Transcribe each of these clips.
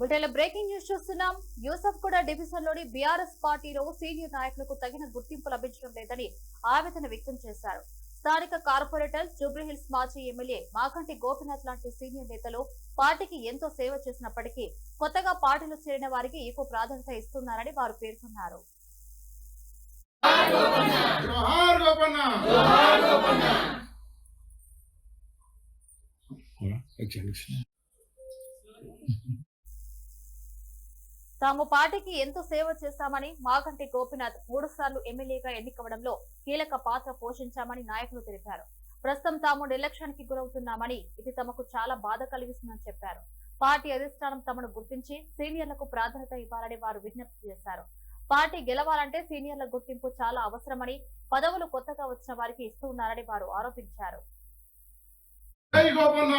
బులెటిన్లో breaking news చూస్తున్నాం. యూసఫ్ కూడా డివిజన్లోని బీఆర్ఎస్ పార్టీలో సీనియర్ నాయకులకు తగిన గుర్తింపు లభించడం లేదని ఆవేదన వ్యక్తం చేశారు. స్థానిక కార్పొరేటర్ జూబ్లీహిల్స్ మాజీ ఎమ్మెల్యే మాకంటి గోపినాథ్ లాంటి సీనియర్ నేతలు పార్టీకి ఎంతో సేవ చేసినప్పటికీ కొత్తగా పార్టీలో చేరిన వారికి ఎక్కువ ప్రాధాన్యత ఇస్తున్నారని వారు పేర్కొన్నారు. తాము పార్టీకి ఎంతో సేవ చేశామని మాగంటి గోపినాథ్ మూడు సార్లు ఎమ్మెల్యేగా ఎన్నికవడంలో కీలక పాత్ర పోషించామని నాయకులు తెలిపారు. ప్రస్తుతం తాము నిర్లక్ష్యానికి గురవుతున్నామని ఇది తమకు చాలా బాధ కలిగిస్తుందని చెప్పారు. పార్టీ అధిష్టానం తమను గుర్తించి సీనియర్లకు ప్రాధాన్యత ఇవ్వాలని వారు విజ్ఞప్తి చేశారు. పార్టీ గెలవాలంటే సీనియర్ల గుర్తింపు చాలా అవసరమని పదవులు కొత్తగా వచ్చిన వారికి ఇస్తూ ఉన్నారని వారు ఆరోపించారు. జై గోపన్న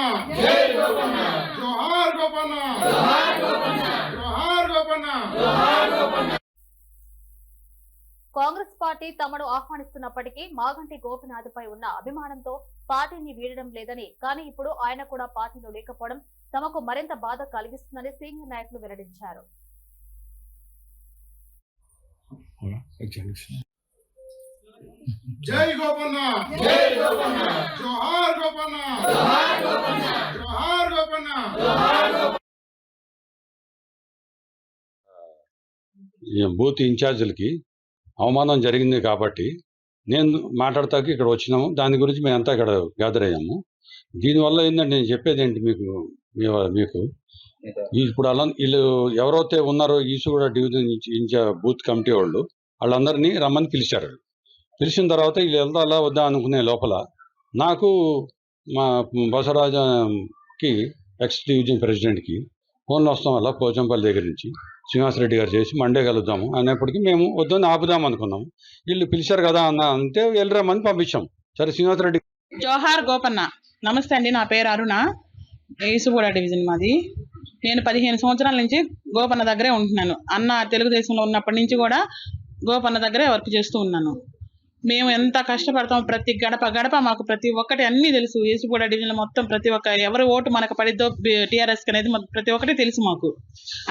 జోహార్ గోపన్న జోహార్ గోపన్న కాంగ్రెస్ పార్టీ తమను ఆహ్వానిస్తున్నప్పటికీ మాగంటి గోపినాథ్ పై ఉన్న అభిమానంతో పార్టీని వీడడం లేదని కానీ ఇప్పుడు ఆయన కూడా పార్టీలో లేకపోవడం తమకు మరింత బాధ కలిగిస్తుందని సీనియర్ నాయకులు వెల్లడించారు. జై గోపన్న. జోహార్ గోపన్న. జోహార్ బూత్ ఇన్ఛార్జీలకి అవమానం జరిగింది కాబట్టి నేను మాట్లాడతాకి ఇక్కడ వచ్చినాము. దాని గురించి మేము అంతా ఇక్కడ గ్యాదర్ అయ్యాము. దీనివల్ల ఏంటంటే నేను చెప్పేది ఏంటి మీకు మీ- మీకు? ఇప్పుడు అలా వీళ్ళు ఎవరైతే ఉన్నారో ఈసుగూడ డివిజన్ ఇన్ఛా- బూత్ కమిటీ వాళ్ళు వాళ్ళందరినీ రమ్మని పిలిచారు. పిలిచిన తర్వాత వీళ్ళు వెళ్దాలా వద్దా అనుకునే లోపల నాకు మా బసవరాజకి ఎక్స్ డివిజన్ ప్రెసిడెంట్కి ఫోన్లు వస్తాం వల్ల పోచంపల్లి దగ్గర నుంచి. శ్రీనివాసరెడ్డి గారు చేసి మండే కలుద్దాము అనేప్పటికీ మేము వద్దని ఆపుదాం అనుకున్నాము. వీళ్ళు పిలిచారు కదా అన్న అంటే వెళ్ళరామని పంపించాం సరే శ్రీనివాసరెడ్డి జోహార్ గోపన్న నమస్తే అండి నా పేరు అరుణ. ఈసుగూడ డివిజన్ మాది. నేను పదిహేను సంవత్సరాల నుంచి గోపన్న దగ్గరే ఉంటున్నాను. అన్న తెలుగుదేశంలో ఉన్నప్పటి నుంచి కూడా గోపన్న దగ్గరే వర్క్ చేస్తూ ఉన్నాను. మేము ఎంత కష్టపడతాం ప్రతి గడప గడప మాకు ప్రతి ఒక్కటి అన్నీ తెలుసు. ఏసుగూడ డివిజన్లో మొత్తం ప్రతి ఒక్క ఎవరి ఓటు మనకు పడిద్దో టీఆర్ఎస్ అనేది ప్రతి ఒక్కటి తెలుసు మాకు.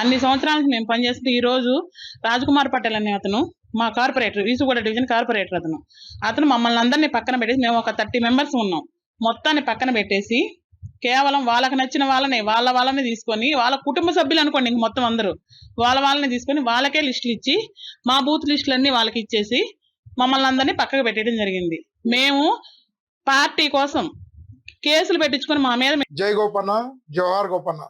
అన్ని సంవత్సరాలకు మేము పనిచేస్తుంటే ఈ రోజు రాజ్కుమార్ పటేల్ అనే అతను మా కార్పొరేటర్ ఈసుగూడ డివిజన్ కార్పొరేటర్ అతను. అతను మమ్మల్ని అందరినీ పక్కన పెట్టేసి మేము ఒక థర్టీ మెంబర్స్ ఉన్నాం. మొత్తాన్ని పక్కన పెట్టేసి కేవలం వాళ్ళకి నచ్చిన వాళ్ళని వాళ్ళ వాళ్ళని తీసుకొని వాళ్ళ కుటుంబ సభ్యులు అనుకోండి ఇంక మొత్తం అందరూ. వాళ్ళ వాళ్ళని తీసుకొని వాళ్ళకే లిస్టులు ఇచ్చి మా బూత్ లిస్టులన్నీ వాళ్ళకి ఇచ్చేసి మమ్మల్ని అందరినీ పక్కకు పెట్టడం జరిగింది. మేము పార్టీ కోసం కేసులు పెట్టించుకొని మా మీద జై గోపన్న జోహార్ గోపన్న.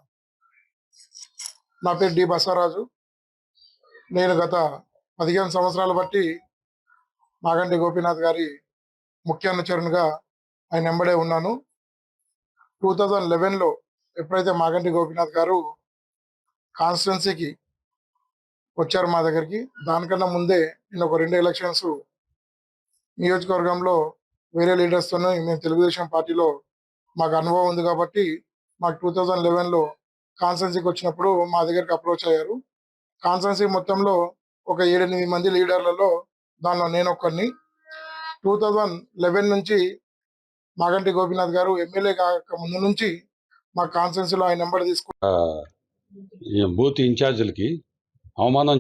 నా పేరు డి బసవరాజు. నేను గత పదిహేను సంవత్సరాలు బట్టి మాగంటి గోపీనాథ్ గారి ముఖ్య అనుచరునిగా ఆయన వెంబడే ఉన్నాను. టూ థౌజండ్ లెవెన్లో ఎప్పుడైతే మాగంటి గోపీనాథ్ గారు కాన్స్టిట్యున్సీకి వచ్చారు మా దగ్గరికి దానికన్నా ముందే నేను ఒక రెండు ఎలక్షన్స్ నియోజకవర్గంలో వేరే లీడర్స్తోనే మేము తెలుగుదేశం పార్టీలో మాకు అనుభవం ఉంది కాబట్టి మాకు టూ థౌజండ్ లెవెన్లో కాన్స్టెన్సీకి వచ్చినప్పుడు మా దగ్గరికి అప్రోచ్ అయ్యారు. కాన్స్టెన్సీ మొత్తంలో ఒక ఏడెనిమిది మంది లీడర్లలో దానిలో నేను ఒక్కరిని టూ థౌజండ్ లెవెన్ నుంచి మాగంటి గోపీనాథ్ గారు ఎమ్మెల్యే కాక ముందు నుంచి మా కాన్స్టెన్సీలో ఆయన నెంబర్ తీసుకు బూత్ ఇన్ఛార్జీలకి అవమానం